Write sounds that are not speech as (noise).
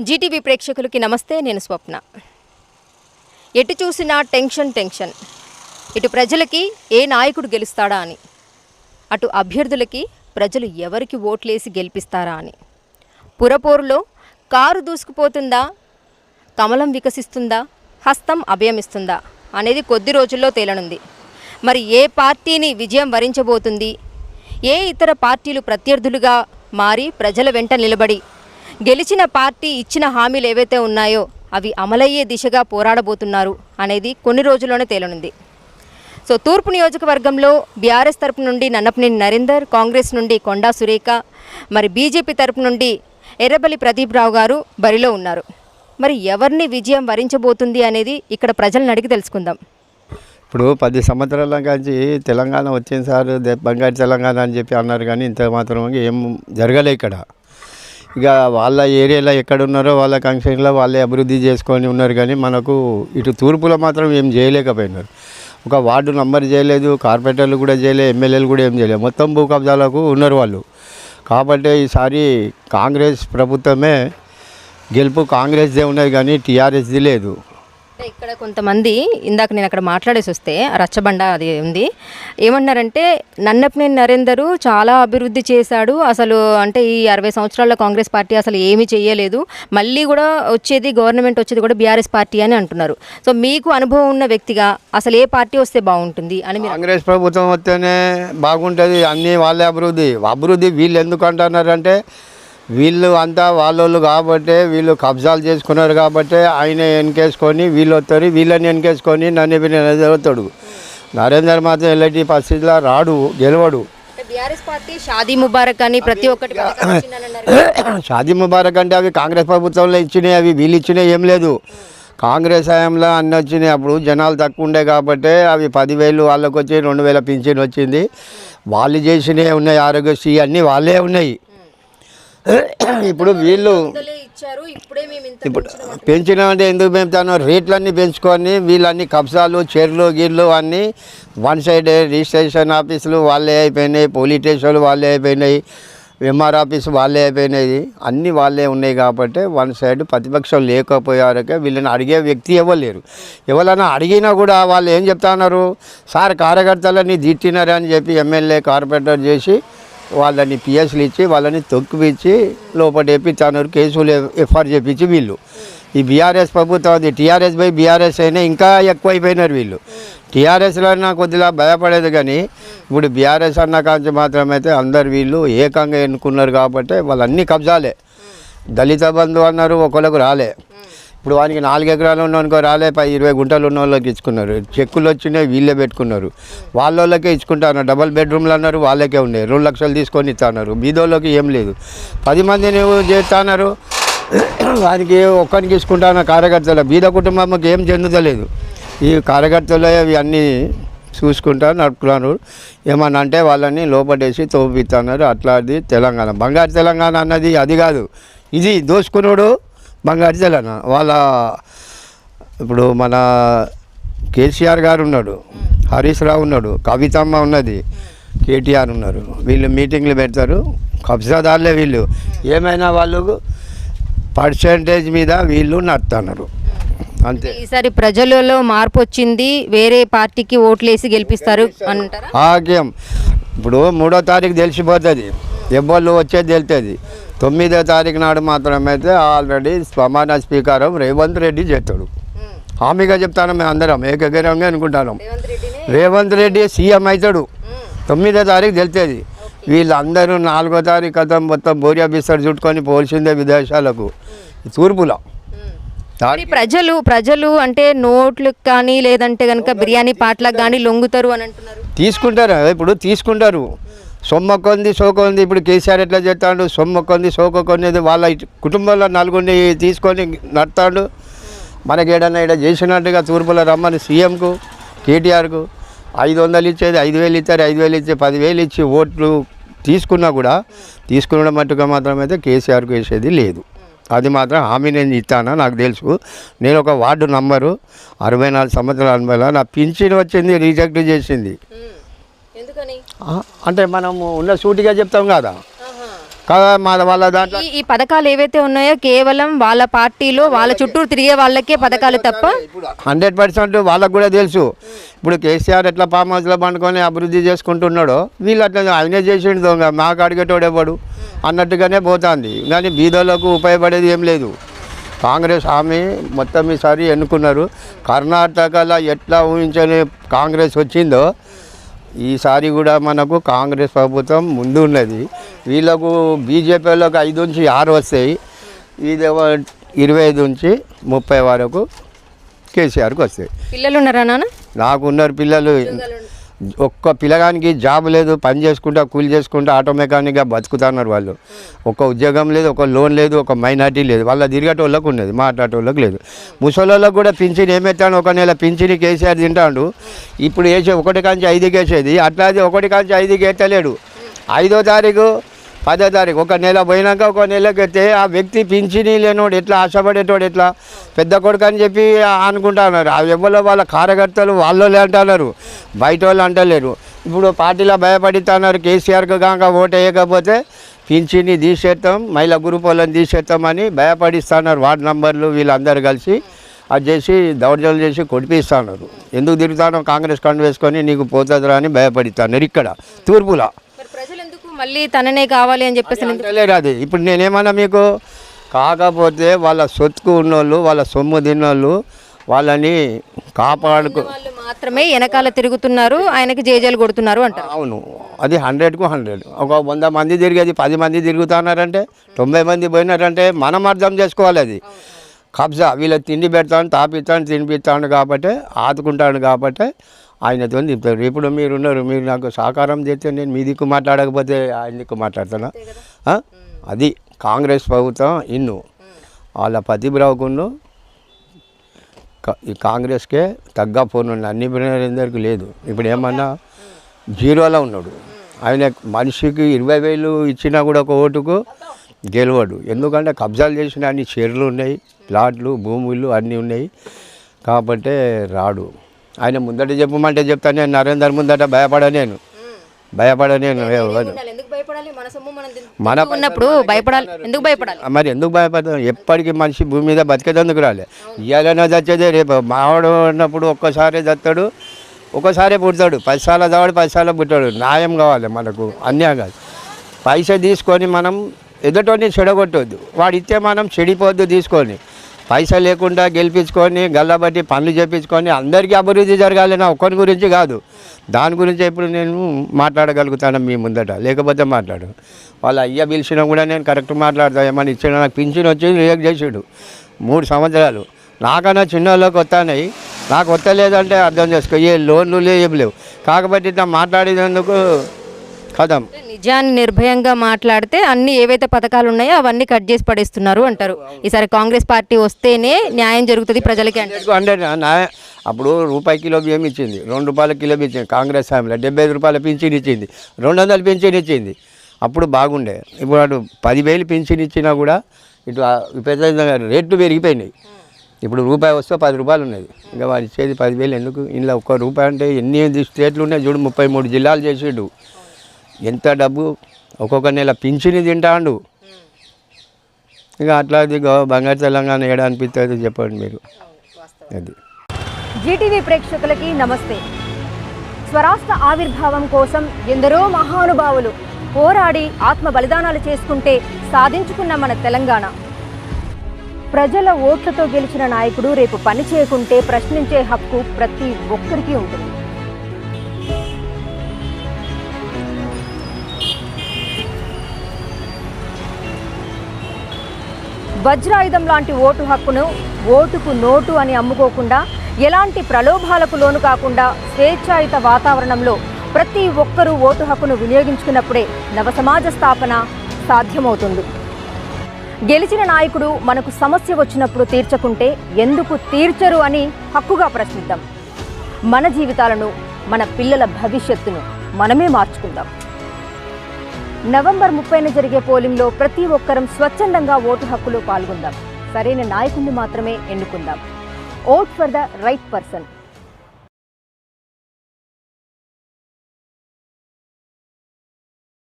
Zee TV ప్రేక్షకులకి నమస్తే నేను స్వప్న. ఎటు చూసినా టెన్షన్ టెన్షన్. ఇటు ప్రజలకి ఏ నాయకుడు గెలుస్తాడా అని. అటు అభ్యర్థులకి ప్రజలు ఎవరికి ఓట్లేసి గెలిపిస్తారా అని. పురపోరులో కారు దూసుకుపోతుందా? కమలం వికసిస్తుందా? హస్తం అభయమిస్తుందా? అనేది కొద్ది రోజుల్లో తేలనుంది. మరి ఏ పార్టీని విజయం వరించబోతుంది? ఏ ఇతర పార్టీలు ప్రత్యర్థులుగా మారి ప్రజల వెంట నిలబడి గెలిచిన పార్టీ ఇచ్చిన హామీలు ఏవైతే ఉన్నాయో అవి అమలయ్యే దిశగా పోరాడబోతున్నారు అనేది కొన్ని రోజుల్లోనే తేలనుంది. సో తూర్పు నియోజకవర్గంలో బీఆర్ఎస్ తరపు నుండి నన్నపనేని నరేందర్ కాంగ్రెస్ నుండి కొండా సురేఖ మరి బీజేపీ తరపు నుండి ఎర్రబల్లి ప్రదీప్ రావు గారు బరిలో ఉన్నారు. మరి ఎవరిని విజయం వరించబోతుంది అనేది ఇక్కడ ప్రజలను అడిగి తెలుసుకుందాం. ఇప్పుడు పది సంవత్సరాల నుంచి తెలంగాణ వచ్చింది సార్ బంగారు తెలంగాణ అని చెప్పి అన్నారు కానీ ఇంత మాత్రం ఏం జరగలే ఇక్కడ. ఇక వాళ్ళ ఏరియాలో ఎక్కడ ఉన్నారో వాళ్ళ కంక్షన్లో వాళ్ళే అభివృద్ధి చేసుకొని ఉన్నారు కానీ మనకు ఇటు తూర్పులో మాత్రం ఏం చేయలేకపోయినారు. ఒక వార్డు నంబర్ చేయలేదు కార్పొరేటర్లు కూడా చేయలేదు ఎమ్మెల్యేలు కూడా ఏం చేయలేదు మొత్తం భూ కబ్జాలకు ఉన్నారు వాళ్ళు. కాబట్టి ఈసారి కాంగ్రెస్ ప్రభుత్వమే గెలుపు కాంగ్రెస్దే ఉన్నది కానీ టీఆర్ఎస్ది లేదు. అంటే ఇక్కడ కొంతమంది ఇందాక నేను అక్కడ మాట్లాడేసి వస్తే రచ్చబండ అది ఉంది. ఏమన్నారంటే నన్నపనేని నరేందరు చాలా అభివృద్ధి చేశాడు. అసలు అంటే ఈ అరవై సంవత్సరాల్లో కాంగ్రెస్ పార్టీ అసలు ఏమీ చేయలేదు. మళ్ళీ కూడా వచ్చేది గవర్నమెంట్ వచ్చేది కూడా బీఆర్ఎస్ పార్టీ అని అంటున్నారు. సో మీకు అనుభవం ఉన్న వ్యక్తిగా అసలు ఏ పార్టీ వస్తే బాగుంటుంది అని కాంగ్రెస్ ప్రభుత్వం వస్తేనే బాగుంటుంది. అన్నీ వాళ్ళే అభివృద్ధి. అభివృద్ధి వీళ్ళు ఎందుకు అంటున్నారంటే వీళ్ళు అంతా వాళ్ళోళ్ళు కాబట్టే వీళ్ళు కబ్జాలు చేసుకున్నారు కాబట్టే ఆయన వెనకేసుకొని వీళ్ళు వస్తారు వీళ్ళని వెనకేసుకొని నన్ను వస్తాడు నరేందర్ మాత్రం ఎలాంటి పరిస్థితిలో రాడు గెలవడు. అంటే బీఆర్ఎస్ పార్టీ షాదీ ముబారక్ అని ప్రతి ఒక్కటి. (coughs) షాదీ ముబారక్ అంటే అవి కాంగ్రెస్ ప్రభుత్వంలో ఇచ్చినాయి అవి వీళ్ళు ఇచ్చినాయి ఏం లేదు. కాంగ్రెస్ హయాంలో అన్నీ వచ్చినాయి అప్పుడు జనాలు తక్కువ ఉండే కాబట్టి అవి పదివేలు వాళ్ళకి వచ్చి రెండు వేల పింఛన్ వచ్చింది. వాళ్ళు చేసినవి ఉన్నాయి ఆరోగ్యశ్రీ అన్నీ వాళ్ళే ఉన్నాయి. ఇప్పుడు వీళ్ళు ఇప్పుడే మేము ఇంత ఇప్పుడు పెంచిన అంటే ఎందుకు పెంచుతాను రేట్లన్నీ పెంచుకొని వీళ్ళన్ని కబ్జాలు చెర్లు గిర్లు అన్నీ వన్ సైడ్ రిజిస్ట్రేషన్ ఆఫీసులు వాళ్ళే అయిపోయినాయి పోలీస్ స్టేషన్లు వాళ్ళే అయిపోయినాయి ఎంఆర్ ఆఫీస్ వాళ్ళే అయిపోయినాయి. అన్నీ వాళ్ళే ఉన్నాయి కాబట్టి వన్ సైడ్ ప్రతిపక్షం లేకపోయారకే వీళ్ళని అడిగే వ్యక్తి ఎవరు లేరు ఎవరైనా అడిగినా కూడా వాళ్ళు ఏం చెప్తా ఉన్నారు సార్ కార్యకర్తలని తిట్టినారు అని చెప్పి ఎమ్మెల్యే కార్పొరేటర్ చేసి వాళ్ళని పిఎస్లు ఇచ్చి వాళ్ళని తొక్కిపించి లోపల వేపిస్తున్నారు కేసులు ఎఫ్ఆర్ చేపించి వీళ్ళు. ఈ బీఆర్ఎస్ ప్రభుత్వం అది టీఆర్ఎస్ బై బీఆర్ఎస్ అయినా ఇంకా ఎక్కువైపోయినారు వీళ్ళు. టీఆర్ఎస్లో అన్నా కొద్దిగా భయపడేది కానీ ఇప్పుడు బీఆర్ఎస్ అన్న కాంచి మాత్రమైతే అందరు వీళ్ళు ఏకంగా ఎన్నుకున్నారు కాబట్టి వాళ్ళన్నీ కబ్జాలే. దళిత బంధు అన్నారు ఒకళ్ళకు రాలే. ఇప్పుడు వానికి నాలుగు ఎకరాలు ఉన్ననుకో రాలే పై ఇరవై గుంటలు ఉన్న వాళ్ళకి ఇచ్చుకున్నారు. చెక్కులు వచ్చినాయి వీళ్ళే పెట్టుకున్నారు. వాళ్ళకే ఇచ్చుకుంటారు డబల్ బెడ్రూమ్లు అన్నారు వాళ్ళకే ఉన్నాయి. రెండు లక్షలు తీసుకొని ఇస్తున్నారు. బీదోళ్ళకి ఏం లేదు. పది మంది నువ్వు చేస్తున్నారు? వానికి ఒక్కరికి ఇచ్చుకుంటాను కార్యకర్తలు బీద కుటుంబంకి ఏం చెందుతలేదు. ఈ కార్యకర్తలు అవి అన్నీ చూసుకుంటా నడుపుతున్నారు. ఏమన్నా అంటే వాళ్ళని లోపడేసి తోపిస్తున్నారు అట్లాది తెలంగాణ. బంగారు తెలంగాణ అన్నది అది కాదు. ఇది దోసుకున్నాడు బంగారు తెలంగాణ వాళ్ళ ఇప్పుడు మన కేసీఆర్ గారు ఉన్నాడు హరీష్ రావు ఉన్నాడు కవితమ్మ ఉన్నది కేటీఆర్ ఉన్నారు. వీళ్ళు మీటింగ్లు పెడతారు కబ్జాదారులే వీళ్ళు. ఏమైనా వాళ్ళు పర్సంటేజ్ మీద వీళ్ళు నడుతున్నారు. అంతే. ఈసారి ప్రజలలో మార్పు వచ్చింది వేరే పార్టీకి ఓట్లేసి గెలిపిస్తారు అంటారా? ఆగ్యం. ఇప్పుడు మూడో తారీఖు తెలిసిపోతుంది. ఎవళ్ళు వచ్చేది తెలుస్తుంది తొమ్మిదో తారీఖు నాడు మాత్రమైతే ఆల్రెడీ ప్రమాణ స్వీకారం రేవంత్ రెడ్డి చేస్తాడు. హామీగా చెప్తాను మేము అందరం ఏకగ్రంగా అనుకుంటాను. రేవంత్ రెడ్డి సీఎం అవుతాడు తొమ్మిదో తారీఖు తెలుస్తుంది వీళ్ళందరూ నాలుగో తారీఖు కథం మొత్తం బోరియా బిస్తర్ చుట్టుకొని పోల్సిందే విదేశాలకు. తూర్పులో. ప్రజలు ప్రజలు అంటే నోట్లకు కానీ లేదంటే కనుక బిర్యానీ పాటలకు కానీ లొంగుతారు అని అంటున్నారు. తీసుకుంటారు ఇప్పుడు తీసుకుంటారు. సొమ్మ కొంది సోకొంది ఇప్పుడు కేసీఆర్ ఎట్లా చేస్తాడు? సొమ్మ కొంది సోక కొనేది వాళ్ళ కుటుంబంలో నలుగురిని తీసుకొని నడతాడు. మనకి ఏడన్నా ఇక్కడ చేసినట్టుగా తూర్పులో రమ్మని సీఎంకు కేటీఆర్కు ఐదు వందలు ఇచ్చేది ఐదు వేలు ఇచ్చారు ఐదు వేలు ఇచ్చి పదివేలు ఇచ్చి ఓట్లు తీసుకున్నా కూడా తీసుకున్న మట్టుగా మాత్రమైతే కేసీఆర్కు వేసేది లేదు. అది మాత్రం హామీ నేను ఇస్తానా? నాకు తెలుసు. నేను ఒక వార్డు నంబరు అరవై నాలుగు సంవత్సరాల అనుభవం నా పింఛన్ వచ్చింది రిజెక్ట్ చేసింది. ఎందుకని? అంటే మనము ఉన్న సూటిగా చెప్తాం కదా? కదా మా వాళ్ళ దాంట్లో? ఈ పథకాలు ఏవైతే ఉన్నాయో కేవలం వాళ్ళ పార్టీలో వాళ్ళ చుట్టూ తిరిగే వాళ్ళకే పథకాలు తప్ప హండ్రెడ్ పర్సెంట్ వాళ్ళకు కూడా తెలుసు. ఇప్పుడు కేసీఆర్ ఎట్లా ఫామ్ హౌస్లో పండుకొని అభివృద్ధి చేసుకుంటున్నాడో వీళ్ళు అట్లా ఆయనే చేసిండు దొంగ మాకు అడిగేటోడు ఎవడు? అన్నట్టుగానే పోతుంది. కానీ బీదోళ్ళకు ఉపయోగపడేది ఏం లేదు. కాంగ్రెస్ హామీ మొత్తం ఈసారి ఎన్నుకున్నారు. కర్ణాటకలో ఎట్లా ఊహించని కాంగ్రెస్ వచ్చిందో ఈసారి కూడా మనకు కాంగ్రెస్ ప్రభుత్వం ముందు ఉన్నది వీళ్ళకు బీజేపీ వాళ్ళకు ఐదు నుంచి ఆరు వస్తాయి. ఇదేమో ఇరవై ఐదు నుంచి ముప్పై వరకు కేసీఆర్కి వస్తాయి. పిల్లలు ఉన్నారా నాన్న? నాకు ఉన్నారు పిల్లలు ఒక్క పిల్లగానికి జాబ్ లేదు పని చేసుకుంటా కూలి చేసుకుంటా ఆటో మెకానిక్గా బతుకుతున్నారు వాళ్ళు. ఒక ఉద్యోగం లేదు ఒక లోన్ లేదు ఒక మైనార్టీ లేదు. వాళ్ళ తిరిగేటోళ్ళకు ఉన్నది మాట్లాడేటోళ్ళకు లేదు. ముసలోళ్ళకు కూడా పింఛన్ ఏమెత్తాను? ఒక నెల పింఛని కేసీఆర్ తింటాడు. ఇప్పుడు వేసే ఒకటి కాంచి ఐదుకి వేసేది అట్లాది ఒకటి కాంచి ఐదుకి ఎత్తలేడు ఐదో తారీఖు పదో తారీఖు. ఒక నెల పోయినాక ఒక నెలకి ఎత్తే ఆ వ్యక్తి పింఛని లేనోడు ఎట్లా ఆశపడేటోడు ఎట్లా? పెద్ద కొడుకు అని చెప్పి అనుకుంటున్నారు ఆ ఎవరో వాళ్ళ కార్యకర్తలు వాళ్ళోళ్ళే అంటున్నారు. బయట వాళ్ళు అంటలేరు. ఇప్పుడు పార్టీలో భయపడితున్నారు కేసీఆర్కి కాక ఓటు వేయకపోతే పింఛని తీసేస్తాం మహిళా గ్రూప్ వాళ్ళని తీసేస్తామని భయపడిస్తున్నారు వార్డు నంబర్లు వీళ్ళందరూ కలిసి అది చేసి దౌర్జన్యం చేసి కొడిపిస్తున్నారు ఎందుకు తిరుగుతానో కాంగ్రెస్ కండు వేసుకొని నీకు పోతుందిరా అని భయపడుతున్నారు ఇక్కడ తూర్పులో. మళ్ళీ తననే కావాలి అని చెప్పేసి అది ఇప్పుడు నేనేమన్నా మీకు కాకపోతే వాళ్ళ సొత్తుకు ఉన్నోళ్ళు వాళ్ళ సొమ్ము తిన్నోళ్ళు వాళ్ళని కాపాడుకు వాళ్ళు మాత్రమే వెనకాల తిరుగుతున్నారు ఆయనకి జేజేలు కొడుతున్నారు అంటారు. అవును. అది హండ్రెడ్కు హండ్రెడ్ ఒక వంద మంది తిరిగేది పది మంది తిరుగుతున్నారంటే తొంభై మంది పోయినారంటే మనం అర్థం చేసుకోవాలి అది. కబ్జా. వీళ్ళ తిండి పెడతాను తాపిస్తాను తినిపిస్తాను కాబట్టి ఆదుకుంటాను కాబట్టి ఆయనతో తిప్పుతారు ఇప్పుడు మీరు ఉన్నారు మీరు నాకు సహకారం చేస్తే నేను మీ దిక్కు మాట్లాడకపోతే ఆయన దిక్కు మాట్లాడతానా ఆ? అది కాంగ్రెస్ ప్రభుత్వం ఇన్ను. వాళ్ళ పతిబ్రావుకును ఈ కాంగ్రెస్కే తగ్గ ఫోన్ అన్ని అందరికి లేదు. ఇప్పుడు ఏమన్నా జీరోలో ఉన్నాడు. ఆయన మనిషికి ఇరవై వేలు ఇచ్చినా కూడా ఒక ఓటుకు గెలవడు. ఎందుకంటే కబ్జాలు చేసిన అన్ని చీరలు ఉన్నాయి. ప్లాట్లు భూములు అన్నీ ఉన్నాయి. కాబట్టి రాడు. ఆయన ముందట చెప్పమంటే చెప్తాను నేను నరేందర్ ముందట భయపడ నేను. భయపడ నేను ఎవరు? ఎందుకు భయపడాలి? మన ఉన్నప్పుడు భయపడాలి ఎందుకు భయపడాలి? మరి ఎందుకు భయపడతాం? ఎప్పటికీ మనిషి భూమి మీద బతికేదందుకు రాలే. ఇయ్యాలైనా చచ్చేదే రేపు మావాడు ఉన్నప్పుడు ఒక్కసారి చస్తాడు ఒక్కసారే పుడతాడు. పది సార్లు చవాడు పది సార్లు పుట్టాడు. న్యాయం కావాలి మనకు అన్యాయం కాదు. పైసా తీసుకొని మనం ఎదుటోని చెడగొట్టొద్దు. వాడు ఇస్తే మనం చెడిపోద్దు తీసుకొని. పైసా లేకుండా గెలిపించుకొని గల్లబట్టి పనులు చేపించుకొని అందరికీ అభివృద్ధి జరగాలి నా ఒక్కరి గురించి కాదు. దాని గురించి ఇప్పుడు నేను మాట్లాడగలుగుతాను మీ ముందట. లేకపోతే మాట్లాడు. వాళ్ళ అయ్య పిలిచినా కూడా నేను కరెక్ట్ మాట్లాడతా. ఏమని ఇచ్చిన నాకు పింఛన్ వచ్చి రియాక్ట్ చేసాడు. మూడు సంవత్సరాలు. నాకన్నా చిన్న వాళ్ళకి నాకు వస్తలేదంటే అర్థం చేసుకో. ఏ లోన్లు ఏం లేవు. కాకపోతే ఇట్లా మాట్లాడేందుకు కదం నిజాన్ని నిర్భయంగా మాట్లాడితే అన్ని ఏవైతే పథకాలు ఉన్నాయో అవన్నీ కట్ చేసి పడేస్తున్నారు అంటారు. ఈసారి కాంగ్రెస్ పార్టీ వస్తేనే న్యాయం జరుగుతుంది ప్రజలకి హండ్రెడ్ నా అప్పుడు రూపాయి కిలో బియ్యం ఇచ్చింది రెండు రూపాయల కిలో ఇచ్చింది కాంగ్రెస్ హామీలో డెబ్బై ఐదు రూపాయల పింఛన్ ఇచ్చింది రెండు వందల పింఛన్ ఇచ్చింది. అప్పుడు బాగుండే. ఇప్పుడు అటు పదివేలు పింఛన్ ఇచ్చినా కూడా ఇటు విపరీతంగా రేట్లు పెరిగిపోయినాయి. ఇప్పుడు రూపాయి వస్తే పది రూపాయలు ఉన్నది. ఇంకా వారు ఇచ్చేది పదివేలు ఎందుకు? ఇంట్లో ఒక్క రూపాయి అంటే ఎన్ని స్టేట్లు ఉన్నాయి? చూడు ముప్పై మూడు జిల్లాలు చేసిండు. ఎంత డబ్బు? ఒక్కొక్క నెల పింఛని తింటాడు. ఇక అట్లా అది బంగారు తెలంగాణ ఏడా అనిపిస్తుంది చెప్పండి మీరు. అది. జీటీవీ ప్రేక్షకులకి నమస్తే. స్వరాష్ట్ర ఆవిర్భావం కోసం ఎందరో మహానుభావులు పోరాడి ఆత్మ బలిదానాలు చేసుకుంటే సాధించుకున్న మన తెలంగాణ. ప్రజల ఓట్లతో గెలిచిన నాయకుడు రేపు పని చేయకుంటే ప్రశ్నించే హక్కు ప్రతి ఒక్కరికి ఉంటుంది. వజ్రాయుధం లాంటి ఓటు హక్కును ఓటుకు నోటు అని అమ్ముకోకుండా ఎలాంటి ప్రలోభాలకు లోను కాకుండా స్వేచ్ఛాయుత వాతావరణంలో ప్రతి ఒక్కరూ ఓటు హక్కును వినియోగించుకున్నప్పుడే నవ సమాజ స్థాపన సాధ్యమవుతుంది. గెలిచిన నాయకుడు మనకు సమస్య వచ్చినప్పుడు తీర్చకుంటే ఎందుకు తీర్చరు అని హక్కుగా ప్రశ్నిద్దాం. మన జీవితాలను మన పిల్లల భవిష్యత్తును మనమే మార్చుకుందాం. నవంబర్ ముప్పైన జరిగే పోలింగ్లో ప్రతి ఒక్కరం స్వచ్ఛందంగా ఓటు హక్కులో పాల్గొందాం. సరైన నాయకుడిని మాత్రమే ఎన్నుకుందాం. Vote for the right person.